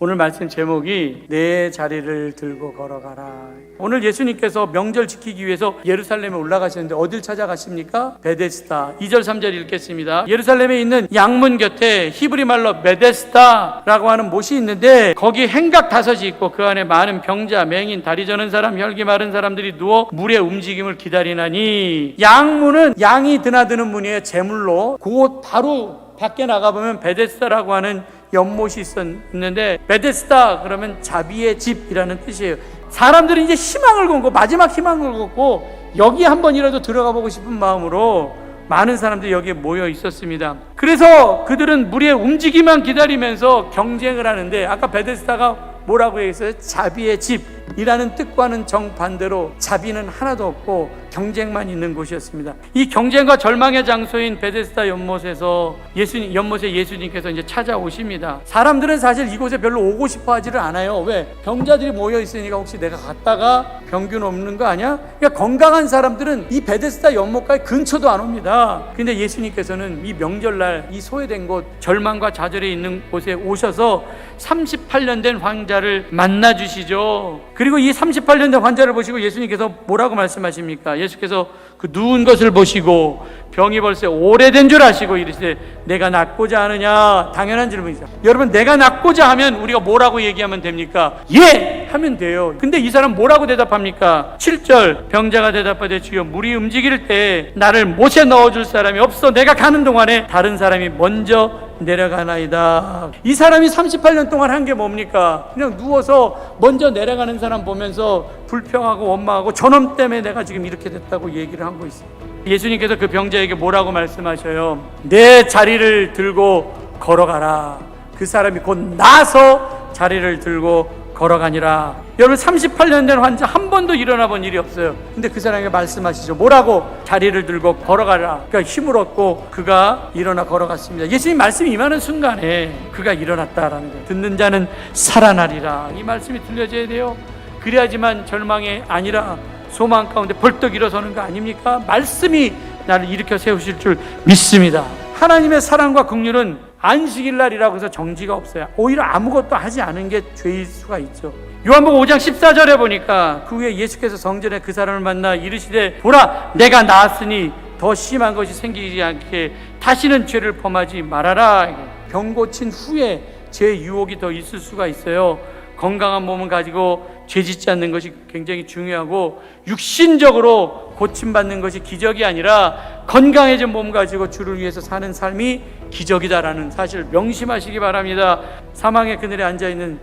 오늘 말씀 제목이 내 자리를 들고 걸어가라. 오늘 예수님께서 명절 지키기 위해서 예루살렘에 올라가시는데 어딜 찾아가십니까? 베데스다. 2절 3절 읽겠습니다. 예루살렘에 있는 양문 곁에 히브리 말로 베데스다라고 하는 못이 있는데 거기 행각 다섯이 있고 그 안에 많은 병자, 맹인, 다리 저는 사람, 혈기 마른 사람들이 누워 물의 움직임을 기다리나니 양문은 양이 드나드는 문이에요. 제물로. 곧 바로 밖에 나가보면 베데스다라고 하는 연못이 있었는데 베데스다 그러면 자비의 집이라는 뜻이에요. 사람들이 이제 희망을 건고 마지막 희망을 걷고 여기 한 번이라도 들어가 보고 싶은 마음으로 많은 사람들이 여기에 모여 있었습니다. 그래서 그들은 물의 움직임만 기다리면서 경쟁을 하는데 아까 베데스다가 뭐라고 얘기했어요? 자비의 집 이라는 뜻과는 정반대로 자비는 하나도 없고 경쟁만 있는 곳이었습니다. 이 경쟁과 절망의 장소인 베데스다 연못에서 예수님 연못에 예수님께서 이제 찾아오십니다. 사람들은 사실 이곳에 별로 오고 싶어 하지를 않아요. 왜? 병자들이 모여 있으니까 혹시 내가 갔다가 병균 없는 거 아니야? 그러니까 건강한 사람들은 이 베데스다 연못까지 근처도 안 옵니다. 근데 예수님께서는 이 명절날 이 소외된 곳 절망과 좌절에 있는 곳에 오셔서 38년 된 환자를 만나 주시죠. 그리고 이 38년 된 환자를 보시고 예수님께서 뭐라고 말씀하십니까? 예수께서 그 누운 것을 보시고 병이 벌써 오래된 줄 아시고 이르시되 내가 낫고자 하느냐 당연한 질문이죠. 여러분 내가 낫고자 하면 우리가 뭐라고 얘기하면 됩니까? 예 하면 돼요. 근데 이 사람 뭐라고 대답합니까? 7절 병자가 대답하되 주여 물이 움직일 때 나를 못에 넣어줄 사람이 없어 내가 가는 동안에 다른 사람이 먼저 내려가나이다. 이 사람이 38년 동안 한 게 뭡니까? 그냥 누워서 먼저 내려가는 사람 보면서 불평하고 원망하고 저놈 때문에 내가 지금 이렇게 됐다고 얘기를 하고 있어요. 예수님께서 그 병자에게 뭐라고 말씀하셔요? 내 자리를 들고 걸어가라. 그 사람이 곧 나서 자리를 들고 걸어가니라. 여러분 38년 된 환자 한 번도 일어나 본 일이 없어요. 근데 그 사람에게 말씀하시죠. 뭐라고? 자리를 들고 걸어가라. 그러니까 힘을 얻고 그가 일어나 걸어갔습니다. 예수님 말씀이 임하는 순간에 그가 일어났다라는 거예요. 듣는 자는 살아나리라. 이 말씀이 들려져야 돼요. 그래야지만 절망이 아니라 소망 가운데 벌떡 일어서는 거 아닙니까? 말씀이 나를 일으켜 세우실 줄 믿습니다. 하나님의 사랑과 긍휼은 안식일 날이라고 해서 정지가 없어요. 오히려 아무것도 하지 않은 게 죄일 수가 있죠. 요한복음 5장 14절에 보니까 그 후에 예수께서 성전에 그 사람을 만나 이르시되 보라 내가 나았으니 더 심한 것이 생기지 않게 다시는 죄를 범하지 말아라. 병 고친 후에 죄 유혹이 더 있을 수가 있어요. 건강한 몸을 가지고 죄 짓지 않는 것이 굉장히 중요하고 육신적으로 고침받는 것이 기적이 아니라 건강해진 몸 가지고 주를 위해서 사는 삶이 기적이다라는 사실을 명심하시기 바랍니다. 사망의 그늘에 앉아 있는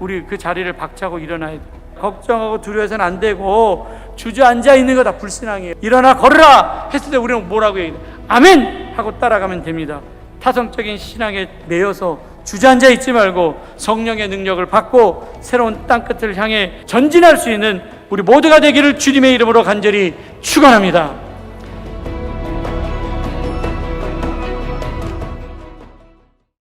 우리 그 자리를 박차고 일어나야 돼. 걱정하고 두려워서는 안 되고 주저앉아 있는 거 다 불신앙이에요. 일어나 걸으라 했을 때 우리는 뭐라고 얘기해? 아멘 하고 따라가면 됩니다. 타성적인 신앙에 매여서 주저앉아 있지 말고 성령의 능력을 받고 새로운 땅끝을 향해 전진할 수 있는 우리 모두가 되기를 주님의 이름으로 간절히 축원합니다.